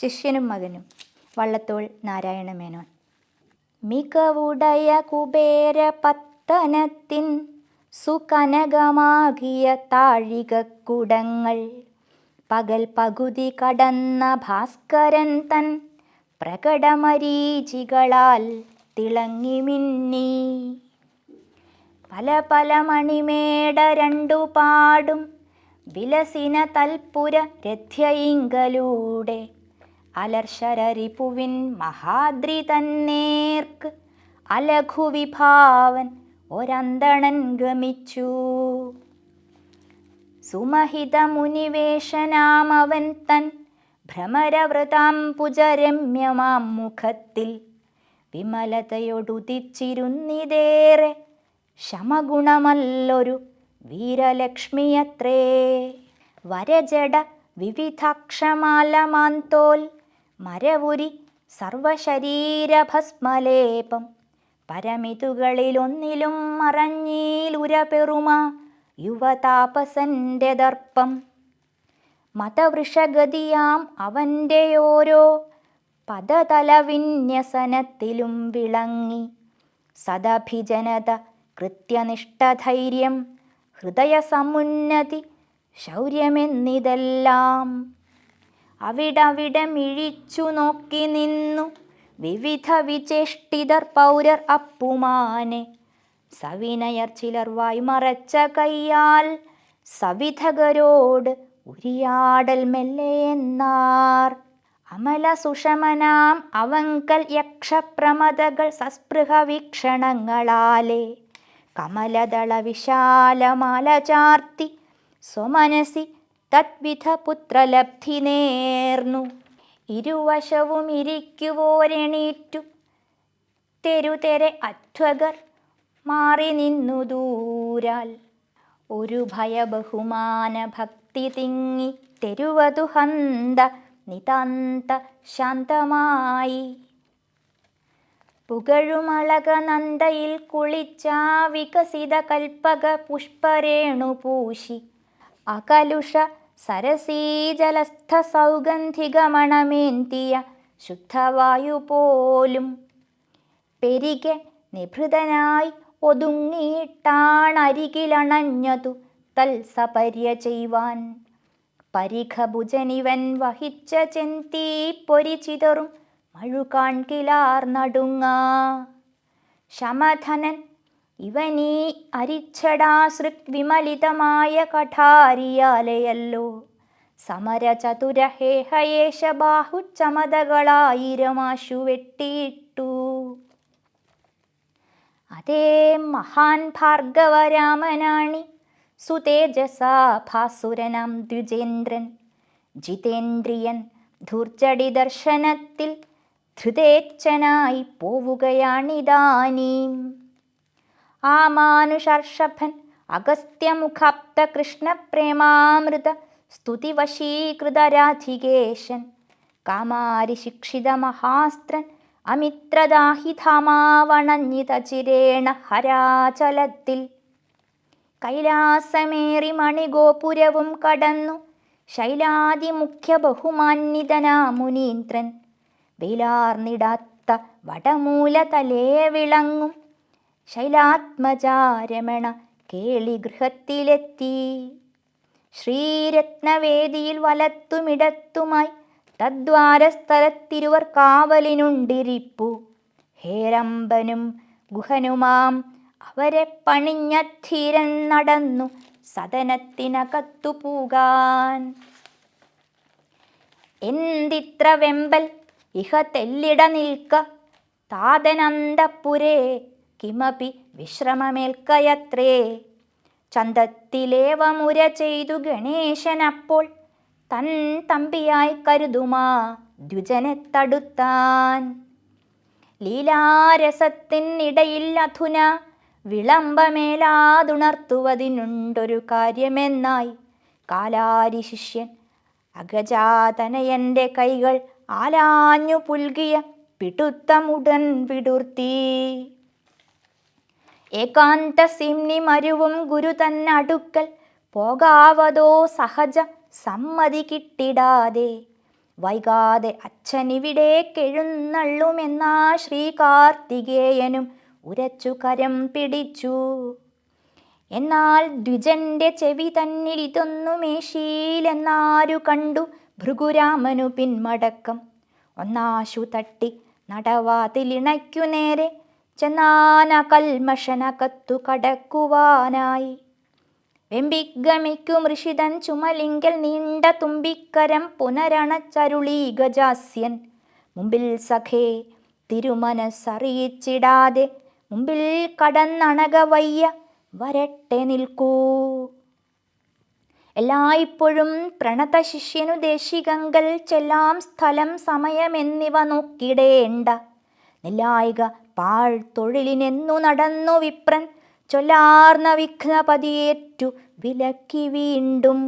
ശിഷ്യനും മകനും. വള്ളത്തോൾ നാരായണ മേനോൻ മികവുടയ കുബേര പത്തനത്തിൻ സുകനകമാകിയ താഴികക്കുടങ്ങൾ. പകൽ പകുതി കടന്ന ഭാസ്കരൻ തൻ പ്രകടമരീചികളാൽ തിളങ്ങി മിന്നി. പല പല മണിമേട രണ്ടു പാടും വിലസിന തൽപുര രഥ്യയിങ്കലൂടെ അലർശരരിപുവിൻ മഹാദ്രി തന്നേർക്ക് അലഘുവിഭാവൻ ഒരന്തണൻ ഗമിച്ചു. സുമഹിത മുനിവേശനാമവൻ തൻ ഭ്രമരവൃതാം പുജരമ്യമാം മുഖത്തിൽ വിമലതയൊടുതിച്ചിരുന്നിതേറെ ശമഗുണമല്ലൊരു വീരലക്ഷ്മിയത്രേ. വരജട വിവിധാക്ഷമാലമാന്തോൽ മരവുരി സർവശരീരഭസ്മലേപം. പരമിതുകളിലൊന്നിലും മറഞ്ഞീലുരപെറുമ യുവതാപസന്റെ ദർപ്പം. മതവൃഷഗതിയാം അവന്റെ ഓരോ പദതലവിന്യസനത്തിലും വിളങ്ങി. സദഭിജനത കൃത്യനിഷ്ഠധൈര്യം ഹൃദയസമുന്നതി ശൗര്യമെന്നിതെല്ലാം അവിടവിടെ മിഴിച്ചു നോക്കി നിന്നു. വിവിധ വിചേഷ്ടിതർ പൗരർ അപ്പുമാനെ. സവിനയർ ചിലർ വായ്മറച്ച കയ്യാൽ സവിധകരോട് ഉരിയാടൽ മെല്ലെ എന്നാർ. അമല സുഷമനാം അവങ്കൽ യക്ഷപ്രമതകൾ സസ്പൃഹ വീക്ഷണങ്ങളാലെ. കമലദള വിശാലമാല ചാർത്തി സ്വമനസി തദ്വിധ പുത്രലബ്ധി നേർന്നു ഇരുവശവും ഇരിക്കുവോരെണീറ്റു. തെരുതെരെ അധ്വകർ മാറി നിന്നു ദൂരാൽ. ഒരു ഭയബഹുമാന ഭക്തി തിങ്ങി തെരുവതു ഹന്ത നിതാന്ത ശാന്തമായി. പുകഴുമളക നന്ദയിൽ കുളിച്ചാ വികസിത കൽപ്പക പുഷ്പരേണു പൂശി. അകലുഷ സരസീജലസ്ഥ സൗഗന്ധികമണമേന്തിയ ശുദ്ധവായു പോലും പെരികെ നിഭൃതനായി ഒതുങ്ങിയിട്ടാണരികിലണഞ്ഞതു തൽസപര്യ ചെയ്യുവാൻ പരിഖഭുജനിവൻ വഹിച്ച ചെന്തീ പൊരിചിതറും മഴുകാൺകിലാർ നടുങ്ങ. ശമധനൻ ഇവനീ അരിച്ചടാസൃക് വിമലിതമായ കഠാരിയാലയല്ലോ. സമരചതുരഹേഹയേശ ബാഹുച്ചമതകളായിരമാശു വെട്ടിയിട്ടു അതേ മഹാൻ ഭാർഗവരാമനാണി സുതേജസാ ഭാസുരനാം ദ്വിജേന്ദ്രൻ ജിതേന്ദ്രിയൻ ധൂർജടി ദർശനത്തിൽ ധൃതേച്ഛനായി പോവുകയാണിതാനീം. ആ അഗസ്ത്യമുഖപ്ത കൃഷ്ണപ്രേമാമൃത സ്തുതിവശീകൃത രാധികേശൻ കാമാരി ശിക്ഷിത മഹാസ്ത്രൻ അമിത്രദാഹിധാമാവണഞ്ഞിത ചിരേണ ഹരാചലത്തിൽ കൈലാസമേറി മണിഗോപുരവും കടന്നു ശൈലാദിമുഖ്യ ബഹുമാന്യതനാ മുനീന്ദ്രൻ വെയിലാർന്നിടാത്ത വടമൂല വിളങ്ങും ശൈലാത്മജാരമണ കേളിഗൃഹത്തിലെത്തി ശ്രീരത്നവേദിയിൽ വലത്തുമിടത്തുമായി തദ്വാരസ്ഥലത്തിരുവർ കാവലിനുണ്ടിരിപ്പു. ഹേരമ്പനും ഗുഹനുമാം അവരെ പണിഞ്ഞധീരൻ നടന്നു സദനത്തിനകത്തു പൂകാൻ. എന്തിത്ര വെമ്പൽ ഇഹ തെല്ലിട നിൽക്ക താതനന്തപുരേ കിമപി വിശ്രമമേൽക്കയത്രേ ചന്തത്തിലേവമുര ചെയ്തു ഗണേശനപ്പോൾ തൻ തമ്പിയായി കരുതുമാ ദ്വിജനെ തടുത്താൻ. ലീലാരസത്തിനിടയിൽ അധുന വിളംബമേലാതുണർത്തുവതിനുണ്ടൊരു കാര്യമെന്നായി. കാലാരി ശിഷ്യൻ അഗജാതനയന്റെ കൈകൾ ആലാഞ്ഞു പുൽകിയ പിടുത്തമുടൻ വിടുർത്തി. ഏകാന്ത സിംനി മരുവും ഗുരു തന്നടുക്കൽ. പോകാവതോ സഹജ സമ്മതി കിട്ടിടാതെ. വൈകാതെ അച്ഛനിവിടേക്കെഴുന്നള്ളുമെന്നാ ശ്രീകാർത്തികേയനും ഉരച്ചു കരം പിടിച്ചു. എന്നാൽ ദ്വിജന്റെ ചെവി തന്നിൽ ഇതൊന്നുമേശീലെന്നാരു കണ്ടു ഭൃഗുരാമനു പിന്മടക്കം. ഒന്നാശു തട്ടി നടവാതിലിണയ്ക്കു നേരെ ചെന്നാന കൽമഷന കത്തു കടക്കുവാനായി. വെമ്പിഗമിക്കും ഋഷിതൻ ചുമലിങ്കൽ നീണ്ട തുമ്പിക്കരം പുനരണച്ചരുളി ഗജാസ്യൻ. മുമ്പിൽ സഖേ തിരുമനസ്സറിയിച്ചിടാതെ മുമ്പിൽ കടന്നണകവയ്യ വരട്ടെ നിൽക്കൂ. എല്ലായ്പ്പോഴും പ്രണത ശിഷ്യനു ദേശികങ്കൽ ചെല്ലാം സ്ഥലം സമയമെന്നിവ നോക്കിടേണ്ട. നെല്ലായിക പാൾ തൊഴിലിനെന്നു നടന്നു വിപ്രൻ. ചൊല്ലാർന്ന വിഘ്നപതിയേറ്റു വിലക്കി വീണ്ടും.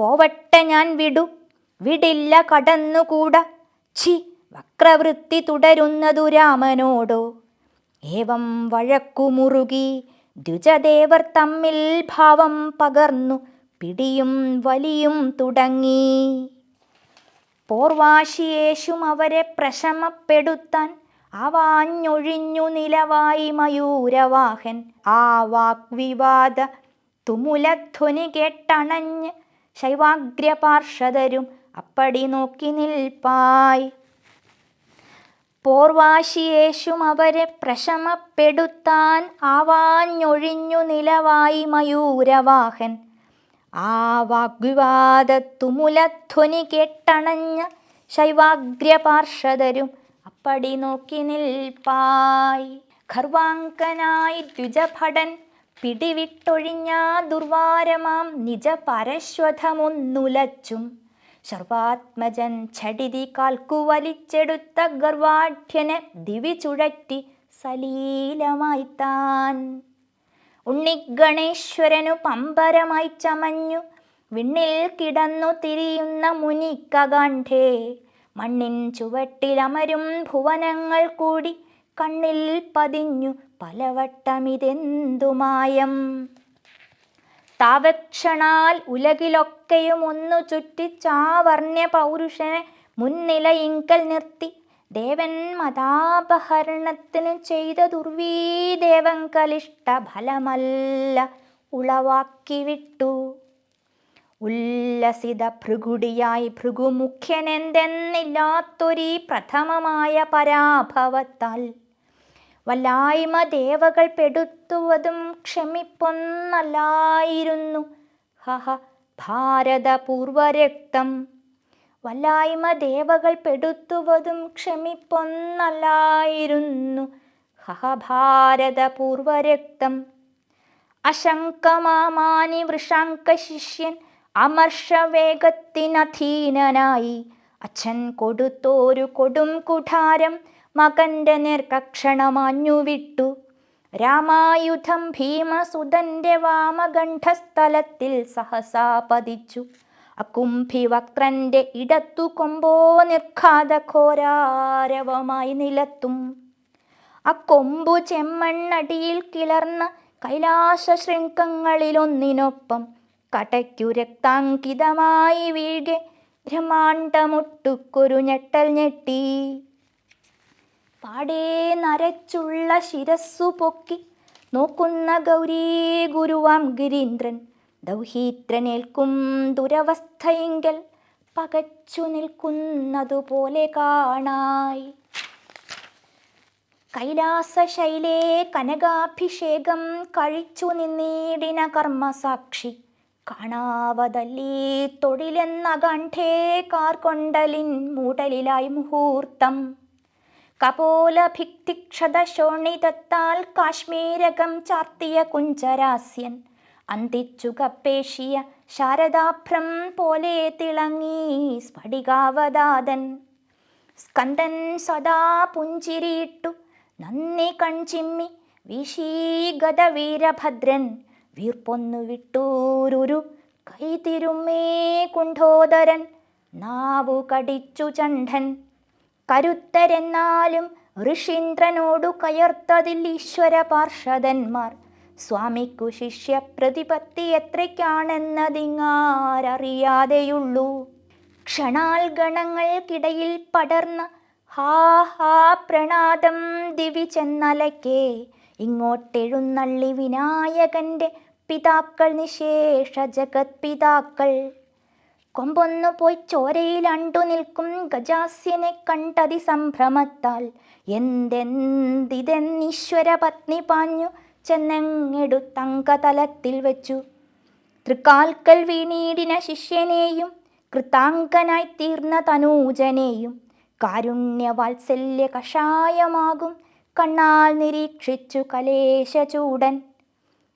പോവട്ടെ ഞാൻ വിടു വിടില്ല കടന്നുകൂട. ഛി വക്രവൃത്തി തുടരുന്നതു രാമനോടോ. ഏവം വഴക്കുമുറുകി ദ്വിജദേവർ തമ്മിൽ ഭാവം പകർന്നു പിടിയും വലിയും തുടങ്ങി. പോർവാശിയേശും അവരെ പ്രശമപ്പെടുത്താൻ ആവാഞ്ഞൊഴിഞ്ഞു നിലവായി മയൂരവാഹൻ. ആ വാഗ്വിവാദ തുമുലധ്വനി കേട്ടണഞ്ഞ് ശൈവാഗ്രപാർഷദരും അപ്പടി നോക്കി നിൽപ്പായി. പോർവാശിയേശും അവരെ പ്രശമപ്പെടുത്താൻ ആവാഞ്ഞൊഴിഞ്ഞു നിലവായി മയൂരവാഹൻ. ആ വാഗ്വിവാദത്തുമുലധ്വനി കേട്ടണഞ്ഞ ശൈവാഗ്രപാർഷദരും അപ്പടി നോക്കി നിൽപ്പായി. ഖർവാങ്കനായി ദ്വിജഭടൻ പിടിവിട്ടൊഴിഞ്ഞ ദുർവാരമാം നിജ പരശ്വഥമൊന്നുലച്ചും സർവാത്മജൻ കാൽക്കു വലിച്ചെടുത്ത ഗർവാഢ്യനെ ദിവി ചുഴറ്റി സലീലമായി താൻ ഉണ്ണിഗണേശ്വരനു പമ്പരമായി ചമഞ്ഞു വിണ്ണിൽ കിടന്നു തിരിയുന്ന മുനിക്കകാണ്ഠേ മണ്ണിൻ ചുവട്ടിലമരും ഭുവനങ്ങൾ കൂടി കണ്ണിൽ പതിഞ്ഞു പലവട്ടമിതെന്തുമായം. താവക്ഷണാൽ ഉലകിലൊക്കെയും ഒന്നു ചുറ്റിച്ചാവർണ്യ പൗരുഷനെ മുൻനിലയിങ്കൽ നിർത്തി ദേവൻ മതാപഹരണത്തിന് ചെയ്ത ദുർവീദേവം കലിഷ്ട ഫലമല്ല ഉളവാക്കി വിട്ടു ഉല്ലസിത ഭൃഗുടിയായി ഭൃഗുമുഖ്യനെന്തെന്നില്ലാത്തൊരീ പ്രഥമമായ പരാഭവത്താൽ. വല്ലായ്മ ദേവകൾ പെടുത്തുവതും ക്ഷമിപ്പൊന്നല്ലായിരുന്നു. ഹഹ ഭാരതപൂർവരക്തം വല്ലായ്മ ദേവകൾ പെടുത്തുവതും ക്ഷമിപ്പൊന്നല്ലായിരുന്നു. ഹഹ ഭാരതപൂർവരക്തം അശങ്കമാമാനി വൃഷാങ്ക ശിഷ്യൻ അമർഷവേഗത്തിനധീനനായി. അച്ഛൻ കൊടുത്തോരു കൊടും കുഠാരം മകന്റെ നേർക്കക്ഷണമാഞ്ഞു വിട്ടു രാമായുധം ഭീമസുതന്റെ വാമകണ്ഠസ്ഥലത്തിൽ സഹസാ പതിച്ചു. അകുംഭിവക്ത്രന്റെ ഇടത്തു കൊമ്പോ നിർഘാത ഘോരാരവമായി നിലത്തും. അക്കൊമ്പു ചെമ്മണ്ണടിയിൽ കിളർന്ന കൈലാസ ശൃംഖങ്ങളിലൊന്നിനൊപ്പം കടയ്ക്കു രക്താങ്കിതമായി വീഴെ ബ്രഹ്മാണ്ടമൊട്ടുക്കൊരു ഞെട്ടൽ ഞെട്ടി. പാടേ നരച്ചുള്ള ശിരസ്സു പൊക്കി നോക്കുന്ന ഗൗരീ ഗുരുവാം ഗിരീന്ദ്രൻ. ദൗഹീത്രനേൽക്കും ദുരവസ്ഥയെങ്കിൽ പകച്ചു നിൽക്കുന്നതുപോലെ കാണായി. കൈലാസശൈലേ കനകാഭിഷേകം കഴിച്ചു നിന്നീടിന കർമ്മസാക്ഷി. കാണാവതല്ലീ തൊഴിലെന്ന കണ്ഠേ കാർകൊണ്ടലിൻ മൂടലിലായി മുഹൂർത്തം. കപോലഭിക്തിക്ഷതശോണിതത്താൽ കാശ്മീരകം ചാർത്തിയ കുഞ്ചരാസ്യൻ. അന്തിച്ചു കപ്പേശിയ ശാരദാഭ്രം പോലെ തിളങ്ങി സ്ഫടികാവതാതൻ. സ്കന്ദൻ സദാ പുഞ്ചിരിയിട്ടു നന്ദി കൺചിമ്മി വിശീഗത വീരഭദ്രൻ വീർപ്പൊന്നു വിട്ടൂരുരു കൈതിരുമേ കുണ്ഠോദരൻ നാവു കടിച്ചു ചണ്ഠൻ കരുത്തരെന്നാലും ഋഷീന്ദ്രനോടു കയർത്തതിൽ ഈശ്വര പാർഷദന്മാർ. സ്വാമിക്കു ശിഷ്യ പ്രതിപത്തി എത്രയ്ക്കാണെന്നതിങ്ങാരറിയാതെയുള്ളൂ. ക്ഷണാൽ ഗണങ്ങൾക്കിടയിൽ പടർന്ന ഹാ ഹാ പ്രണാദം ദിവി ചെന്നലയ്ക്കേ ഇങ്ങോട്ടെഴുന്നള്ളി വിനായകന്റെ പിതാക്കൾ നിശേഷ ജഗത് പിതാക്കൾ. കൊമ്പൊന്നു പോയി ചോരയിൽ അണ്ടു നിൽക്കും ഗജാസ്യനെ കണ്ടതി സംഭ്രമത്താൽ. എന്തെന്തിതെന്നീശ്വര പത്നി പാഞ്ഞു ചെന്നെങ്ങെടുത്തങ്കതലത്തിൽ വെച്ചു. തൃക്കാൽക്കൽ വീണീടിന ശിഷ്യനെയും കൃതാങ്കനായി തീർന്ന തനൂജനെയും. കാരുണ്യവാത്സല്യ കഷായമാകും കണ്ണാൽ നിരീക്ഷിച്ചു കലേശചൂടൻ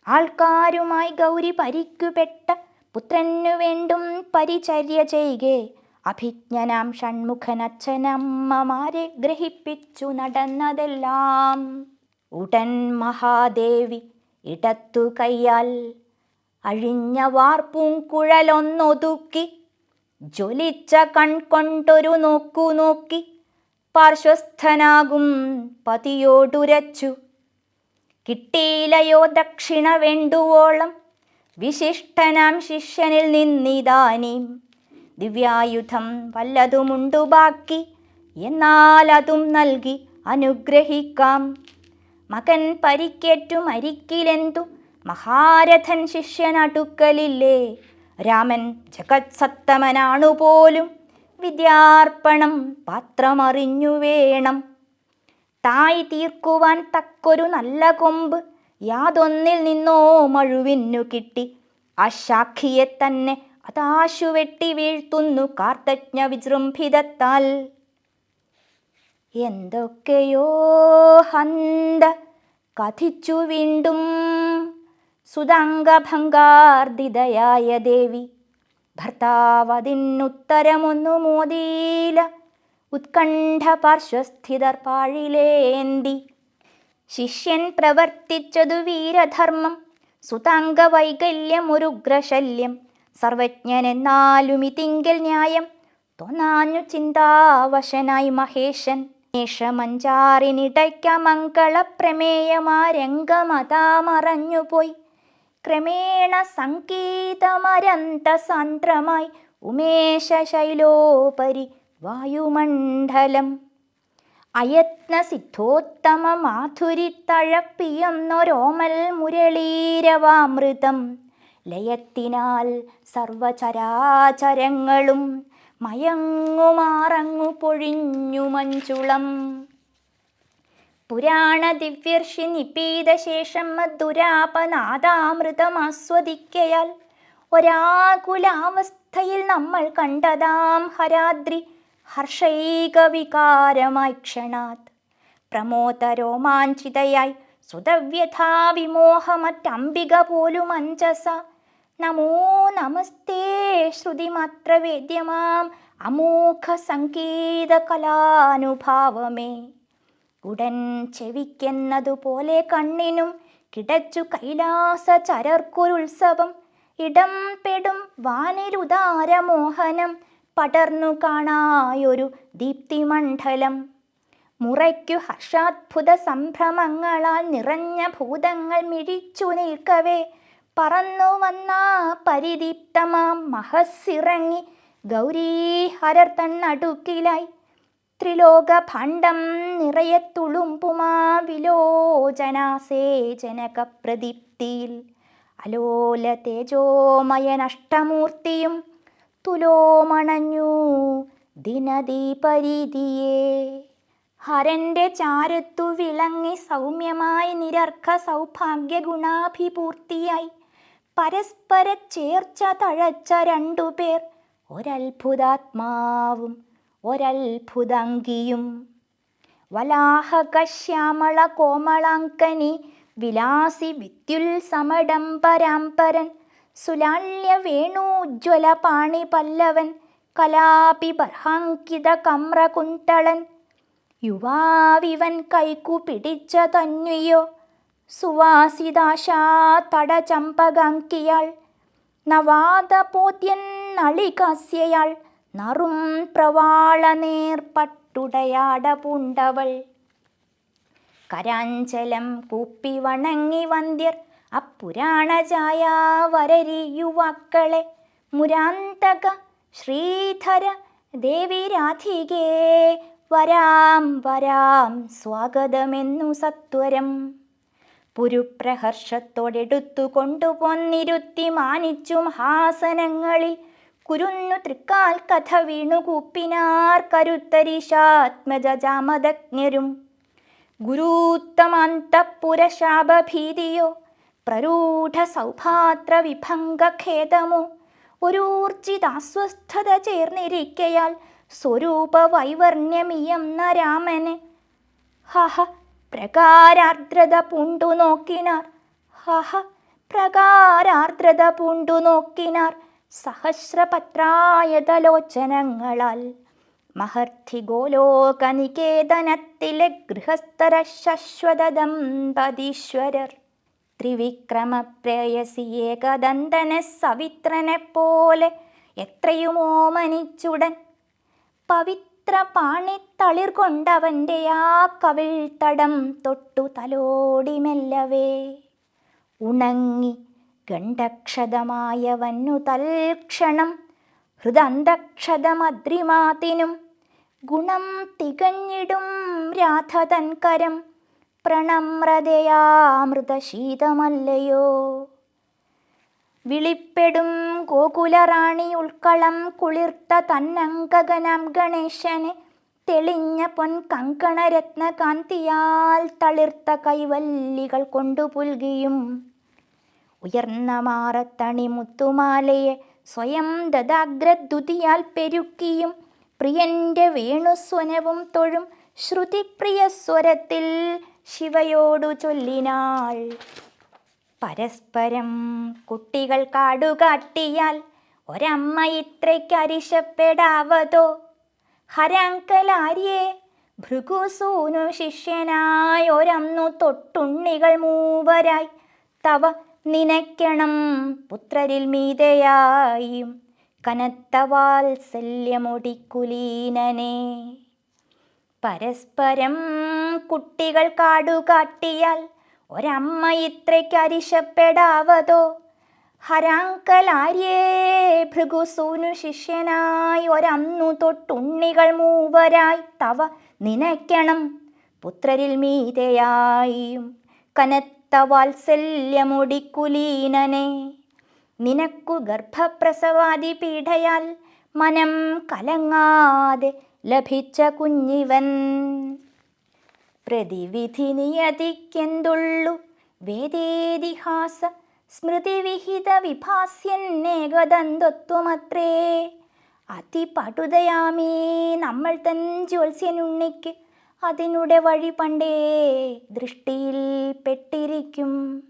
ആൾക്കാരുമായി ഗൗരി പരിക്കുപെട്ട പുത്രനു വേണ്ടും പരിചര്യ ചെയ്കെ. അഭിജ്ഞനാം ഷൺമുഖനച്ഛനമ്മമാരെ ഗ്രഹിപ്പിച്ചു നടന്നതെല്ലാം. ഉടൻ മഹാദേവി ഇടത്തു കയ്യാൽ അഴിഞ്ഞ വാർപ്പൂങ്കുഴലൊന്നൊതുക്കി ജ്വലിച്ച കൺകൊണ്ടൊരു നോക്കു നോക്കി. പാർശ്വസ്ഥനാകും പതിയോടുരച്ചു. കിട്ടിയിലയോ ദക്ഷിണ വേണ്ടുവോളം വിശിഷ്ടനാം ശിഷ്യനിൽ നിന്നിതാനീം. ദിവ്യായുധം വല്ലതുമുണ്ടു ബാക്കി എന്നാൽ അതും നൽകി അനുഗ്രഹിക്കാം. മകൻ പരിക്കേറ്റു മരിക്കിലെന്തു? മഹാരഥൻ ശിഷ്യനടുക്കലില്ലേ രാമൻ ജഗത് സത്തമനാണു പോലും വിദ്യാർപ്പണം പാത്രമറിഞ്ഞു വേണം. തായി തീർക്കുവാൻ തക്കൊരു നല്ല കൊമ്പ് യാതൊന്നിൽ നിന്നോ മഴുവിന്നു കിട്ടി. ആ ശാഖിയെ തന്നെ അതാശു വെട്ടി വീഴ്ത്തുന്നു കാർത്തജ്ഞ വിജൃംഭിതത്താൽ. എന്തൊക്കെയോ ഹന്ത കഥിച്ചു വീണ്ടും സുതാംഗഭംഗാർദിതയായ ദേവി. ഭർത്താവതിനുത്തരമൊന്നു മോദീല ഉത്കണ്ഠ പാർശ്വസ്ഥിതർ പാഴിലേന്തി ശിഷ്യൻ പ്രവർത്തിച്ചതു വീരധർമ്മം. സുതാംഗ സർവജ്ഞൻ സർവജ്ഞനെന്നാലും ഇതിങ്കിൽ ന്യായം. തോന്നാഞ്ഞു ചിന്താവശനായി മഹേശൻ. മേഷമഞ്ചാറിനിടയ്ക്ക മംഗളപ്രമേയമാരംഗമതാമറഞ്ഞുപോയി. ക്രമേണ സംഗീതമരന്ത സാന്ദ്രമായി ഉമേശ ശൈലോപരി വായുമണ്ഡലം. അയത്ന സിദ്ധോത്തമ മാധുരി തഴപ്പിയെന്നൊരോമൽ മുരളീരവാമൃതം ലയത്തിനാൽ സർവചരാചരങ്ങളും മയങ്ങുമാറങ്ങു പൊഴിഞ്ഞു മഞ്ചുളം പുരാണ ദിവ്യർഷി നിപീതശേഷം മധുരാപനാദാമൃതമാസ്വദിക്കയാൽ ഒരാകുലാവസ്ഥയിൽ നമ്മൾ കണ്ടതാം ഹരാദ്രി ഹർഷൈകവികാരമായി ക്ഷണാത്. പ്രമോദരോമാഞ്ചിതയായി സുതവ്യഥാ വിമോഹമറ്റംബിക പോലും അഞ്ചസ നമോ നമസ്തേ ശ്രുതിമാത്ര വേദ്യമാം അമോഘ സംഗീത കലാനുഭാവമേ ഉടൻ ചെവിക്കെന്നതുപോലെ കണ്ണിനും കിടച്ചു കൈലാസ ചരർക്കുരുത്സവം ഇടം പെടും വാനിലുദാരമോഹനം പടർന്നു കാണായൊരു ദീപ്തിമണ്ഡലം. മുറയ്ക്കു ഹർഷാത്ഭുത സംഭ്രമങ്ങളാൽ നിറഞ്ഞ ഭൂതങ്ങൾ മിഴിച്ചു നിൽക്കവേ. പറന്നു വന്ന പരിദീപ്തമാം മഹസ്സിറങ്ങി ഗൗരീഹരർ തന്നടുക്കിലായി. ത്രിലോക ഭാണ്ഡം നിറയെ തുളുമ്പുമാ വിലോചനാസേചനക പ്രദീപ്തിയിൽ അലോല തേജോമയനഷ്ടമൂർത്തിയും തുലോമണഞ്ഞു ദിനദീപരീതിയെ. ഹരന്റെ ചാരത്തു വിളങ്ങി സൗമ്യമായി നിരർക്ക സൗഭാഗ്യ ഗുണാഭിപൂർത്തിയായി പരസ്പര ചേർച്ച തഴച്ച രണ്ടുപേർ ഒരത്ഭുതാത്മാവും. ഒരത്ഭുതങ്കിയും. വലാഹ കശ്യാമള കോമളാങ്കനി വിലാസി വിദ്യുൽ സമഡംബരാംബരൻ സുലാല്യ വേണൂജ്വല പാണി പല്ലവൻ കലാപി ബർഹാങ്കിത കമ്രകുന്തളൻ യുവാവിവൻ കൈക്കു പിടിച്ച തന്വിയോ സുവാസിദാശാ തടചമ്പകാങ്കിയാൾ നവാദപോദ്യൻ നളികാസ്യയാൾ നറും പ്രവാള നേർപ്പട്ടുടയാട പൂണ്ടവൾ കരാഞ്ചലം കൂപ്പി വണങ്ങി വന്ധ്യർ അപ്പുരാണ വരരി യുവാക്കളെ മുരാന്തക ശ്രീധര ദേവി രാധികേ വരാം വരാം സ്വാഗതമെന്നു സത്വരം. പുരുപ്രഹർഷത്തോടെടുത്തു കൊണ്ടുപോന്നിരുത്തി മാനിച്ചും ഹാസനങ്ങളിൽ കുരുന്നു തൃക്കാൽ കഥ വീണുകൂപ്പിനാർ കരുത്തരിശാത്മജാമദജ്ഞരും ഗുരുത്തമാന്തപുരശാപഭീതിയോ പ്രരൂഢ സൗഭാത്ര വിഭംഗഖേദമോ ഒരൂർജിതാസ്വസ്ഥത ചേർന്നിരിക്കയാൽ സ്വരൂപ വൈവർണ്യമിയന്ന രാമന്. ഹഹ പ്രകാരാർദ്രത പൂണ്ടു നോക്കിനാർ ഹഹ പ്രകാരാർദ്രത പൂണ്ടു നോക്കിനാർ സഹസ്രപത്രായതലോചനങ്ങളാൽ മഹർത്തി ഗോലോക നികേതനത്തിലെ ഗൃഹസ്ഥര ശശ്വത ദമ്പതീശ്വരർ ത്രിവിക്രമപ്രേയസി ഏകദന്തന സവിത്രനെ പോലെ എത്രയുമോമനിച്ചുടൻ പവിത്ര പാണിത്തളിർ കൊണ്ടവന്റെ ആ കവിൾത്തടം തൊട്ടു തലോടിമെല്ലവേ. ഉണങ്ങി ഗണ്ഡക്ഷതമായവന്നു തൽക്ഷണം ഹൃദന്തക്ഷതമദ്രിമാതിനും ഗുണം തികഞ്ഞിടും രാധതൻ കരം പ്രണമ്രതയാമൃതശീതമല്ലയോ. വിളിപ്പെടും ഗോകുലറാണി ഉൾക്കളം കുളിർത്ത തന്നങ്കഗനം ഗണേശന് തെളിഞ്ഞ പൊൻ കങ്കണരത്നകാന്തിയാൽ തളിർത്ത കൈവല്ലികൾ കൊണ്ടു പുൽകിയും ഉയർന്ന മാറത്തണി മുത്തുമാലയെ സ്വയം ദദാഗ്രദ്യുതിയാൽ പെരുക്കിയും പ്രിയന്റെ വേണുസ്വനവും തൊഴും ശ്രുതിപ്രിയ സ്വരത്തിൽ ശിവയോടു ചൊല്ലിനാൾ. പരസ്പരം കുട്ടികൾ കാടുകാട്ടിയാൽ ഒരമ്മ ഇത്രയ്ക്കരിശപ്പെടാവതോ? ഹരാങ്കലാര്യേ ഭൃഗുസൂനു ശിഷ്യനായി ഒരന്നു തൊട്ടുണ്ണികൾ മൂവരായി. തവ നിനയ്ക്കണം പുത്രരിൽ മീതയായും കനത്ത വാത്സല്യമൊടിക്കുലീനനെ. പരസ്പരം കുട്ടികൾ കാടുകാട്ടിയാൽ ഒരമ്മ ഇത്രയ്ക്ക് അരിശപ്പെടാവതോ? ഹരാങ്കലാര്യേ ഭൃഗുസൂനു ശിഷ്യനായി ഒരന്നു തൊട്ടുണ്ണികൾ മൂവരായി തവ നിനയ്ക്കണം പുത്രരിൽ മീതയായും കനത്ത വാത്സല്യമൊടിക്കുലീനനെ നിനക്കു ഗർഭപ്രസവാദി പീഠയാൽ മനം കലങ്ങാതെ ലഭിച്ച കുഞ്ഞിവൻ. പ്രതിവിധി നിയതിക്കെന്തുള്ളു? വേദേതിഹാസ സ്മൃതിവിഹിത വിഭാസ്യന്നേകദന്തത്വമത്രേ അതിപടുതയാമേ നമ്മൾ തൻ ജ്യോത്സ്യനുണ്ണിക്ക് അതിനുടെ വഴി പണ്ടേ ദൃഷ്ടിയിൽ പെട്ടിരിക്കും.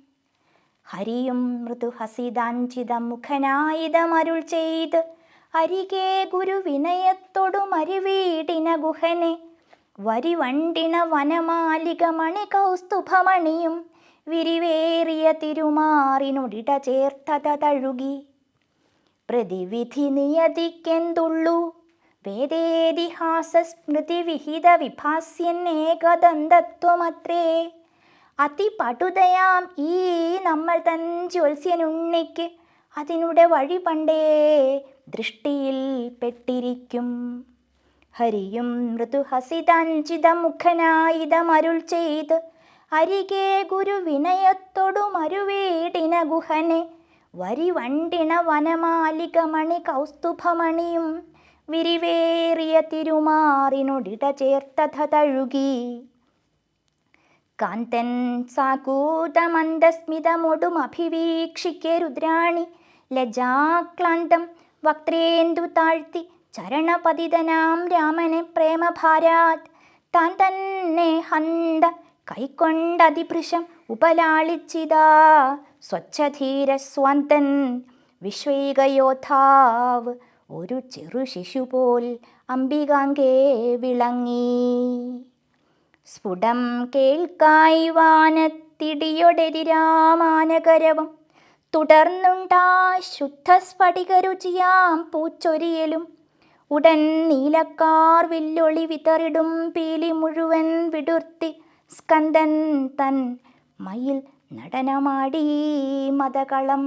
ഹരിയും മൃദുഹസിതാഞ്ചിത മുഖനായിതമരുൾ ചെയ്ത് അരികെ ഗുരു വിനയത്തോടു മരുവീടിന ഗുഹനെ വരിവണ്ടിണ വനമാലിക മണി കൗസ്തുഭമണിയും വിരിവേറിയ തിരുമാറിനൊടിട ചേർത്തത തഴുകി. പ്രതിവിധി നിയതിക്കെന്തുള്ളു? വേദേതിഹാസ സ്മൃതി വിഹിത വിഭാസ്യന്നേകദന്തത്വമത്രേ അതിപടുതയാം ഈ നമ്മൾ തൻ ജ്യോത്സ്യനുണ്ണിക്ക് അതിനുടെ വഴി പണ്ടേ ദൃഷ്ടിയിൽ പെട്ടിരിക്കും. ഹരിയും മൃദുഹസിതഞ്ചിതമുഖനായിതമരുൾ ചെയ്ത് അരികെ ഗുരു വിനയത്തോടു മരുവീടിന ഗുഹനെ വരിവണ്ടിണ വനമാലികമണി കൗസ്തുഭമണിയും വിരിവേറിയ തിരുമാറിനൊടിട ചേർത്തത തഴുകി. കാന്തൻ സാകൂതമന്ദസ്മിതമൊടുമഭിവീക്ഷിക്കെ രുദ്രാണി ലജാക്ലാന്തം വക്രേന്ദു താഴ്ത്തി ചരണപതിതനാം രാമനെ പ്രേമഭാരാത്. താൻ തന്നെ ഹന്ത കൈക്കൊണ്ടതിഭൃശം ഉപലാളിച്ചിതാ. സ്വച്ഛധീര സ്വാന്തൻ ഒരു ചെറു ശിശു പോൽ അംബികാങ്കേ വിളങ്ങി. സ്ഫുടം കേൾക്കായി വാനത്തിടിയൊടെതിരാമാനകരവും തുടർന്നുണ്ടാ ശുദ്ധസ്ഫടിക രുചിയാം പൂച്ചൊരിയലും. ഉടൻ നീലക്കാർ വില്ലൊളി വിതറിടും പീലി മുഴുവൻ വിടുർത്തി സ്കന്ദൻ തൻ മയിൽ നടനമാടി മതകളം.